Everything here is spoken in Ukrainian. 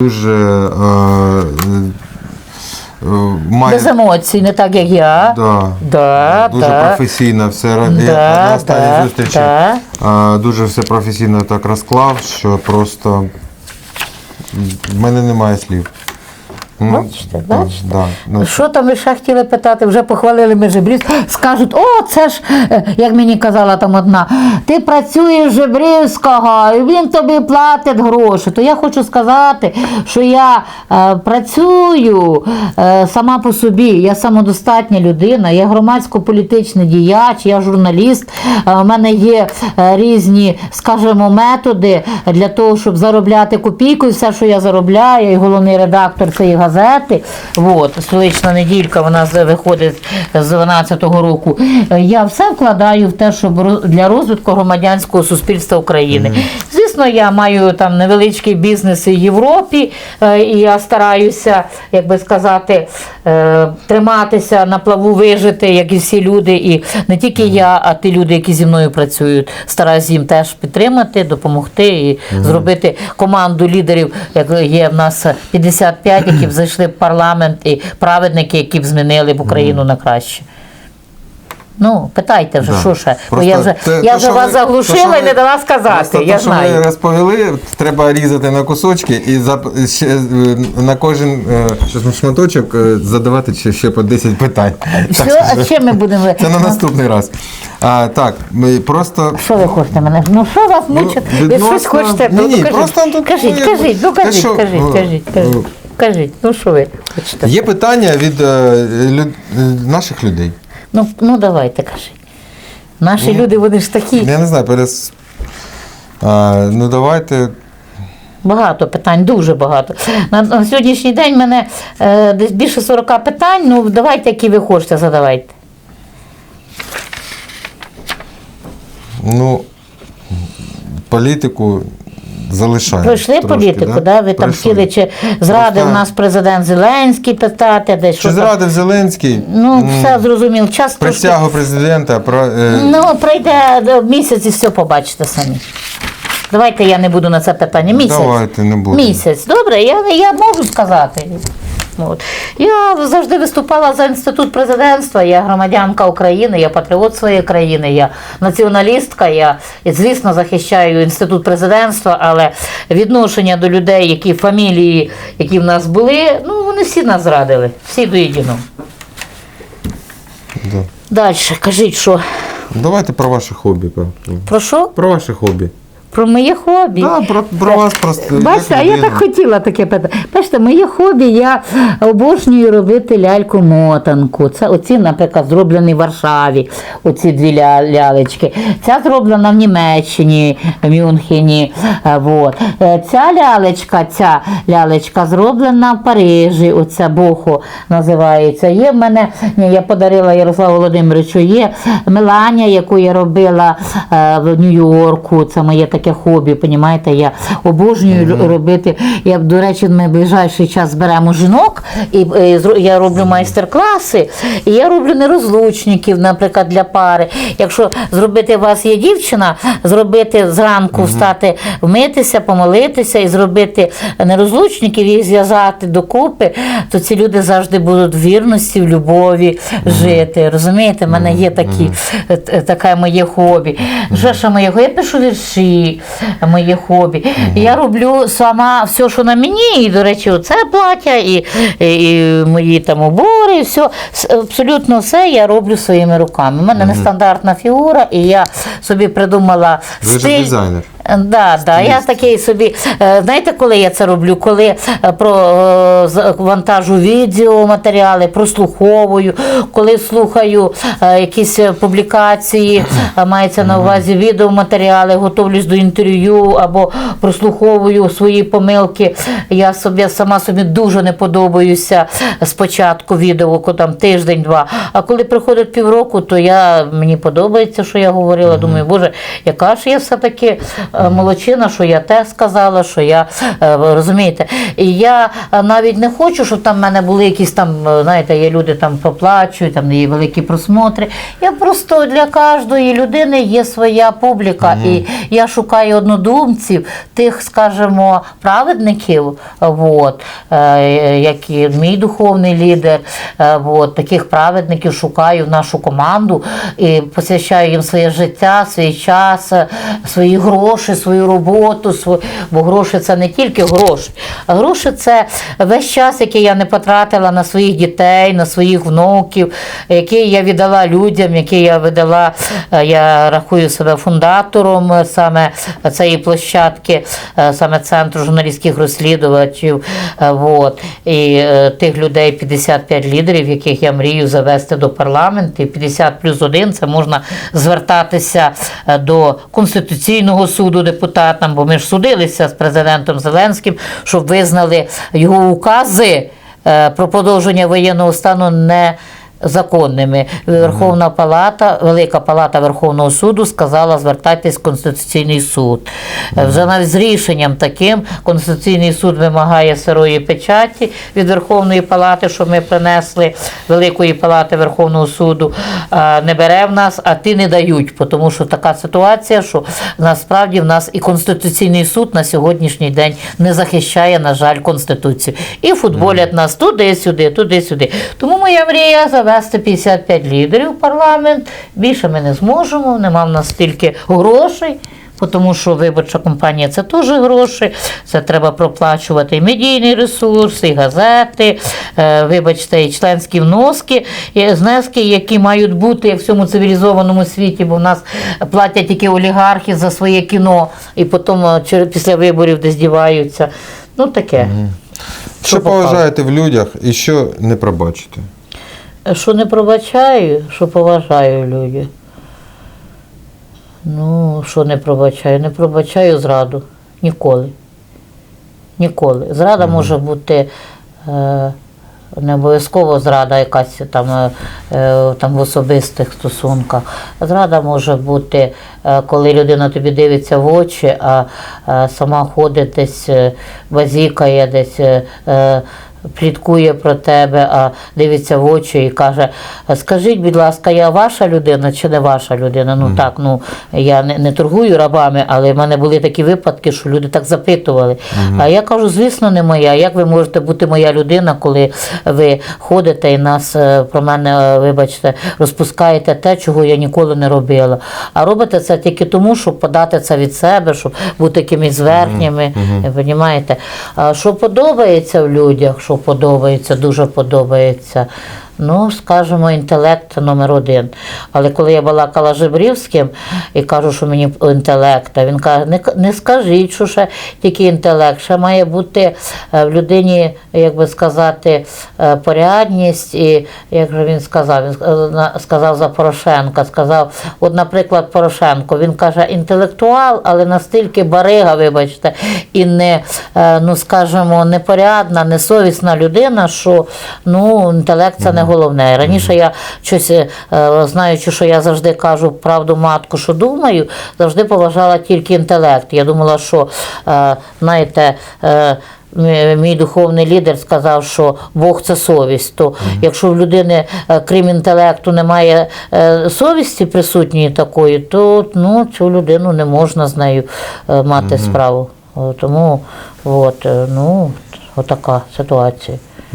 дуже е, е, має Без емоцій, не так, як я. да, Да, дуже да. професійно все Да, на останній да, зустрічі да. е, дуже все професійно так розклав, що просто в мене немає слів. Ну, Бачите, бачите? Да, ну, Що там ви ще хотіли питати? Вже похвалили ми Жебрів. Скажуть, о, це ж, е, як мені казала там одна, ти працюєш Жебрівського, і він тобі платить гроші. То я хочу сказати, що я е, працюю е, сама по собі, я самодостатня людина, я громадсько-політичний діяч, я журналіст. Е, У мене є е, різні, скажімо, методи для того, щоб заробляти копійку, і все, що я заробляю, і головний редактор цієї газети. От, столична неділька, вона виходить з 12-го року. Е, Я все вкладаю в те, щоб для розвитку громадянського суспільства України. Звісно, я маю там невеличкий бізнес в Європі, е, і я стараюся, як би сказати, е, триматися на плаву, вижити, як і всі люди. І не тільки я, а ті люди, які зі мною працюють, стараюся їм теж підтримати, допомогти і зробити команду лідерів, як є в нас 55, які б зайшли в парламент, і праведники, які б змінили б Україну на краще. Ну, питайте вже, що ще? Бо я вже, те- я те, вже вас ви- заглушила те, і не дала сказати. Просто я те, що ви знаю. розповіли, треба різати на кусочки і зап- ще, е, на кожен е, шматочок е, задавати ще, ще по 10 питань. Що, а чим ми будемо? Це на наступний раз. А, так, ми просто. Що ви хочете мене? Ну що вас Ну, мучить? ви щось хочете? Ні, Ну, ні, кажіть, просто тут, кажіть, ну, кажіть, ну кажіть, що, кажіть, ну, кажіть, кажіть. ну, Кажіть, ну що ви хочете? Є питання від е, люд- е, наших людей. Ну, ну давайте кажіть. Наші люди, вони ж такі. Я не знаю, перес. А, ну давайте. Багато питань, дуже багато. На, на сьогоднішній день в мене е, десь більше 40 питань. Ну, давайте, які ви хочете, задавайте. Ну, політику залишаємо. Пройшли трошки, політику, да? ви там Пройшли. хотіли, чи зрадив Просто- нас президент Зеленський питати, десь Чи що там. зрадив Зеленський? Ну, все зрозуміло. Час трошки- Присягу президента про. е, Ну, пройде до- місяць і все побачите самі. Давайте я не буду на це питання. Місяць. Давайте не будемо. Місяць. Добре, я, я можу сказати. От. Я завжди виступала за інститут президентства, я громадянка України, я патріот своєї країни, я націоналістка, я, звісно, захищаю інститут президентства, але відношення до людей, які фамілії, які в нас були, ну вони всі нас зрадили, всі до єдиного. Да. Далі, кажіть, що? Давайте про ваше хобі. про- Про що? Про ваше хобі. Про моє хобі. Да, про, про вас просто. Бачите, а я так хотіла таке питати. Бачите, моє хобі, я обожнюю робити ляльку-мотанку. Це оці, наприклад, зроблені в Варшаві, оці дві ля- лялечки. Ця зроблена в Німеччині, в Мюнхені. Е, Вот. Е, Ця лялечка, ця лялечка зроблена в Парижі, оця Бохо називається. Є в мене, ні, я подарила Ярославу Володимировичу, є Меланія, яку я робила е, в Нью-Йорку. Це моє таке хобі, понімаєте? Я обожнюю лю- робити. Я, до речі, ми в ближайший час зберемо жінок, і, е, зро- я роблю майстер-класи, і я роблю нерозлучників, наприклад, для пари. Якщо зробити у вас є дівчина, зробити зранку встати, вмитися, помолитися і зробити нерозлучників, їх зв'язати докупи, то ці люди завжди будуть в вірності, в любові жити. Розумієте, в мене є такі, е, т- таке моє хобі. Що ще моє? Я пишу вірші, моє хобі. Я роблю сама все, що на мені, і, до речі, це плаття, і, і, мої там убори, і все. Абсолютно все я роблю своїми руками. У мене нестандартна фігура, і я собі придумала Ви стиль. дизайнер. Да, да, я такий собі. е, Знаєте, коли я це роблю? Коли е, про е, вантажу відеоматеріали, прослуховую, коли слухаю якісь публікації, мається на увазі відеоматеріали, готовлюсь до інтерв'ю або прослуховую свої помилки. Я собі сама собі дуже не подобаюся спочатку відео, там тиждень-два. А коли приходить півроку, то я мені подобається, що я говорила. Думаю, боже, яка ж я все-таки е, молодчина, що я те сказала, що я е, розумієте. І я е, навіть не хочу, щоб там в мене були якісь там, е, знаєте, є люди там поплачують, там є великі просмотри. Я просто для кожної людини є своя публіка, і я шукаю однодумців, тих, скажімо, праведників, от, е, як і мій духовний лідер, е, от, таких праведників шукаю в нашу команду і посвящаю їм своє життя, свій час, е, свої гроші, свою роботу, сво- бо гроші це не тільки гроші, гроші це весь час, який я не потратила на своїх дітей, на своїх внуків, який я віддала людям, який я видала, е, я рахую себе фундатором е, саме цієї площадки, е, саме центру журналістських розслідувачів. Вот. І тих людей 55 лідерів, яких я мрію завести до парламенту. І 50 плюс 1 це можна звертатися до Конституційного суду депутатам, бо ми ж судилися з президентом Зеленським, щоб визнали його укази е, про продовження воєнного стану не. Законними Верховна Палата, Велика Палата Верховного суду сказала звертайтесь в Конституційний суд. Е, Вже навіть з рішенням таким Конституційний суд вимагає сирої печаті від Верховної Палати, що ми принесли Великої Палати Верховного суду. Не бере в нас, а ти не дають, тому що така ситуація, що насправді в нас і Конституційний суд на сьогоднішній день не захищає, на жаль, Конституцію. І футболять нас туди-сюди, туди-сюди. Тому моя мрія завести 55 лідерів в парламент. Більше ми не зможемо, нема в нас стільки грошей. Тому що виборча кампанія це теж гроші, це треба проплачувати і медійний ресурс, і газети, е, вибачте, і членські вноски, і знески, які мають бути в цьому цивілізованому світі, бо в нас платять тільки олігархи за своє кіно, і потім е, після виборів десь діваються. Ну таке. Що показує? поважаєте в людях і що не пробачите? Що не пробачаю, що поважаю люди. Ну, що не пробачаю? Не пробачаю зраду. Ніколи. Ніколи. Зрада може бути е, не обов'язково зрада якась там, е, е, там в особистих стосунках. Зрада може бути, е, коли людина тобі дивиться в очі, а е, сама ходить десь е, базікає, десь. е, е, пліткує про тебе, а дивиться в очі і каже: Скажіть, будь ласка, я ваша людина чи не ваша людина? Ну так, ну я не, не торгую рабами, але в мене були такі випадки, що люди так запитували. А я кажу, звісно, не моя. Як ви можете бути моя людина, коли ви ходите і нас е, про мене, е, вибачте, розпускаєте те, чого я ніколи не робила. А робите це тільки тому, щоб подати це від себе, щоб бути якимись зверхніми. Ви розумієте? А що подобається в людях, що подобається, дуже подобається. Ну, скажімо, інтелект номер один. Але коли я балакала з Жебрівським і кажу, що мені інтелект, він каже, не, не скажіть, що ще тільки інтелект, ще має бути е, в людині, як би сказати, е, порядність. І як же він сказав, він сказав за Порошенка, сказав, от, наприклад, Порошенко, він каже, інтелектуал, але настільки барига, вибачте, і не, е, ну скажімо, непорядна, несовісна людина, що ну, інтелект це не головне. Раніше я щось, е, знаючи, що я завжди кажу правду матку, що думаю, завжди поважала тільки інтелект. Я думала, що, е, знаєте, е, Мій духовний лідер сказав, що Бог це совість. То якщо в людини, крім інтелекту, немає совісті присутньої такої, то ну, цю людину не можна з нею мати справу. Тому от, ну, отака ситуація.